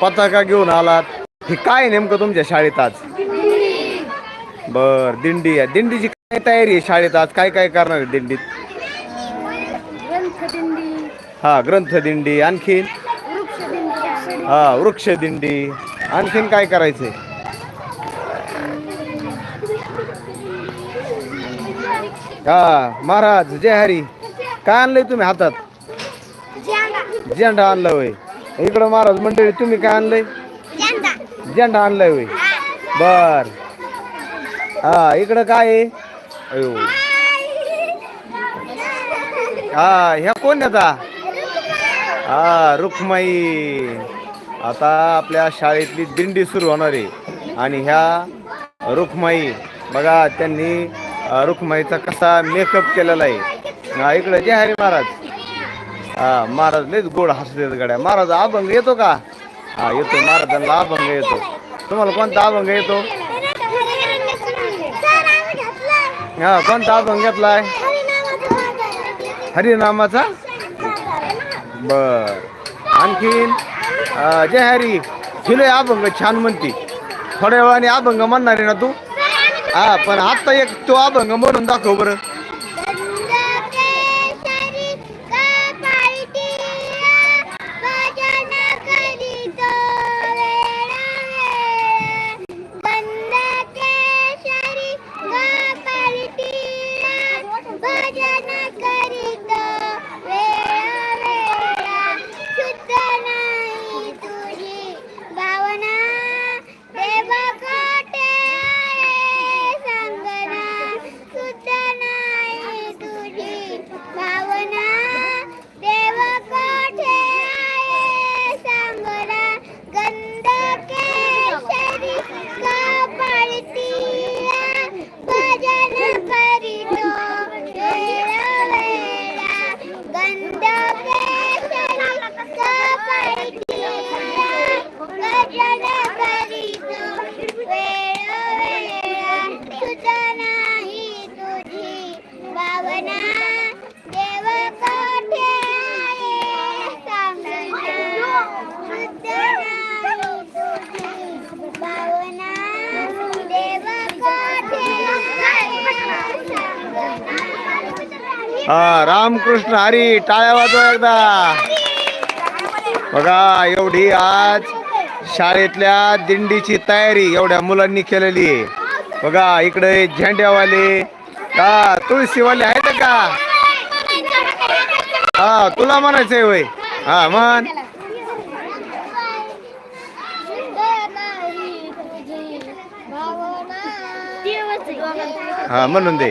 पताका घेऊन आलात. हे काय नेमकं तुमच्या शाळेत आज? बर दिंडी आहे. दिंडीची काय तयारी आहे शाळेत आज? काय काय करणार आहे दिंडीत? हा ग्रंथ दिंडी आणखीन? हा वृक्ष दिंडी. आणखीन काय करायचंय? हा महाराज जय हरी. काय आणलंय तुम्ही हातात? झेंडा आणलाय होय? इकडं महाराज मंडळी तुम्ही काय आणलंय? झेंडा. आणलाय होय. बर. हा इकडं काय आहे? अयो. हा ह्या कोण आता? हा रुक्माई. आता आपल्या शाळेतली दिंडी सुरू होणार आहे. आणि ह्या रुक्माई बघा त्यांनी अ, रुक्माईचा कसा मेकअप केलेला आहे. इकडे जय हरी महाराज. हा महाराज लयच गोड हसलेत गड्या. महाराज अभंग येतो का? हा येतो महाराजांना अभंग येतो. तुम्हाला कोणता अभंग येतो? हा कोणता अभंग घेतलाय? हरिनामाचा? बर. आणखीन जय हरी. हिलो अभंग छान म्हणते. थोड्या वेळाने अभंग म्हणणार आहे ना तू? हा पण आता एक तो अभंग म्हणून दाखव बरं. हा रामकृष्ण हरी टाळ्या वाजवा एकदा. बघा एवढी आज शाळेतल्या दिंडीची तयारी एवढ्या मुलांनी केलेली आहे. बघा इकडे झेंड्यावाले. का तुळशीवाले आहेत का? हा तुला म्हणायचंय वय हा म्हण. हा म्हणून दे.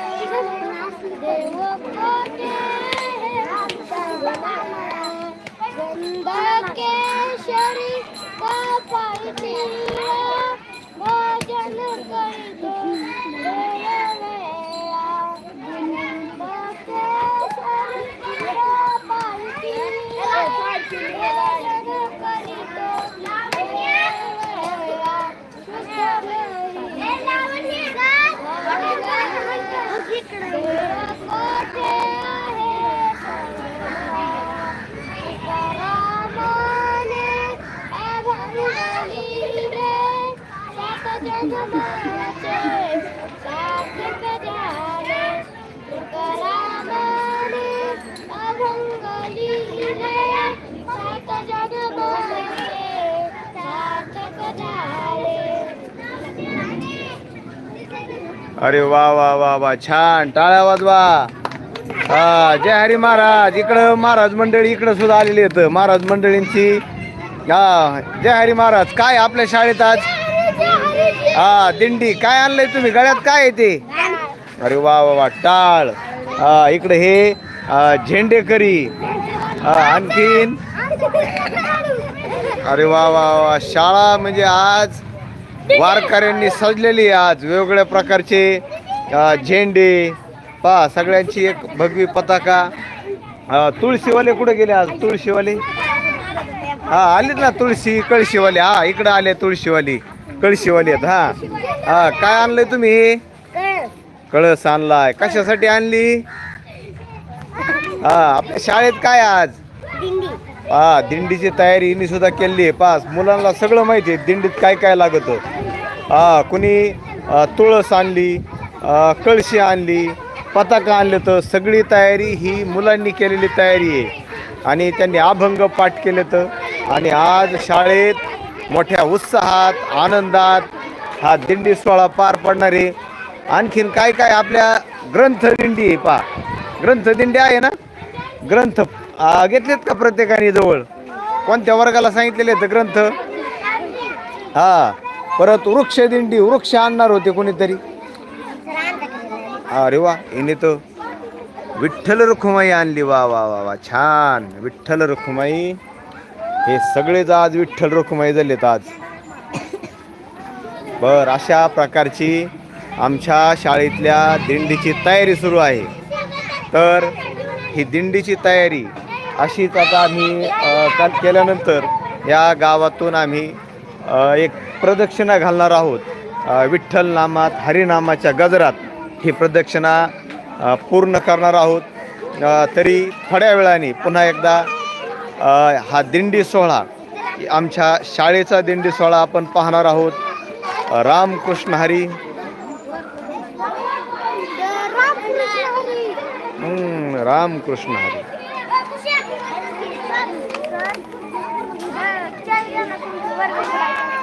साधू संत येतील अरे वा वा वा वा. छान. टाळ्या वाजवा. हा जय हरी महाराज. इकडं महाराज मंडळी इकडं सुद्धा आलेली आहेत. महाराज मंडळींची हा जय हरी महाराज. काय आपल्या शाळेत आज? हा दिंडी. काय आणलंय तुम्ही? गळ्यात काय आहे ते? अरे वा वा वा. टाळ. हा इकडे हे झेंडे झेंडेकरी. आणखीन? अरे वा वा वा. शाळा म्हणजे आज वारकऱ्यांनी सजलेली आहे आज. वेगवेगळ्या प्रकारचे झेंडे. पा सगळ्यांची एक भगवी पताका. तुळशीवाले कुठे गेले आज? तुळशीवाले? हा आलेत ना तुळशी कळशीवाले. हा इकडं आले तुळशीवाली. कळशीवाली आहेत हा. हा काय आणलंय तुम्ही? कळस आणलाय. कशासाठी आणली? हा आपल्या शाळेत काय आज? हा दिंडीची तयारी हिने सुद्धा केली आहे. पास मुलांना सगळं माहिती आहे दिंडीत काय काय लागतं. हा कुणी तुळस आणली कळशी आणली पताका आणले तर सगळी तयारी ही मुलांनी केलेली तयारी आहे. आणि त्यांनी अभंग पाठ केले तर. आणि आज शाळेत मोठ्या उत्साहात आनंदात हा दिंडी सोहळा पार पडणार आहे. आणखीन काय काय आपल्या ग्रंथ दिंडी आहे पा ग्रंथ दिंडी आहे ना? ग्रंथ आ, घेतलेत का प्रत्येकाने जवळ? कोणत्या वर्गाला सांगितलेले आहेत ग्रंथ? हा परत वृक्ष दिंडी वृक्ष आणणार होते कोणीतरी. अरे वा हिने तर विठ्ठल रुखुमाई आणली. वा वा वा वा छान. विठ्ठल रुखुमाई. हे सगळेच आज विठ्ठल रुखुमाई झालेत आज. बर अशा प्रकारची आमच्या शाळेतल्या दिंडीची तयारी सुरू आहे. तर ही दिंडीची तयारी अशीच आता आम्ही काल केल्यानंतर या गावातून आम्ही एक प्रदक्षिणा घालणार आहोत. विठ्ठल नामात हरिनामाच्या गजरात ही प्रदक्षिणा पूर्ण करणार आहोत. तरी थोड्या वेळाने पुन्हा एकदा हा दिंडी सोहळा आमच्या शाळेचा दिंडी सोहळा आपण पाहणार आहोत. रामकृष्ण हरी. रामकृष्ण हरी. वर्ग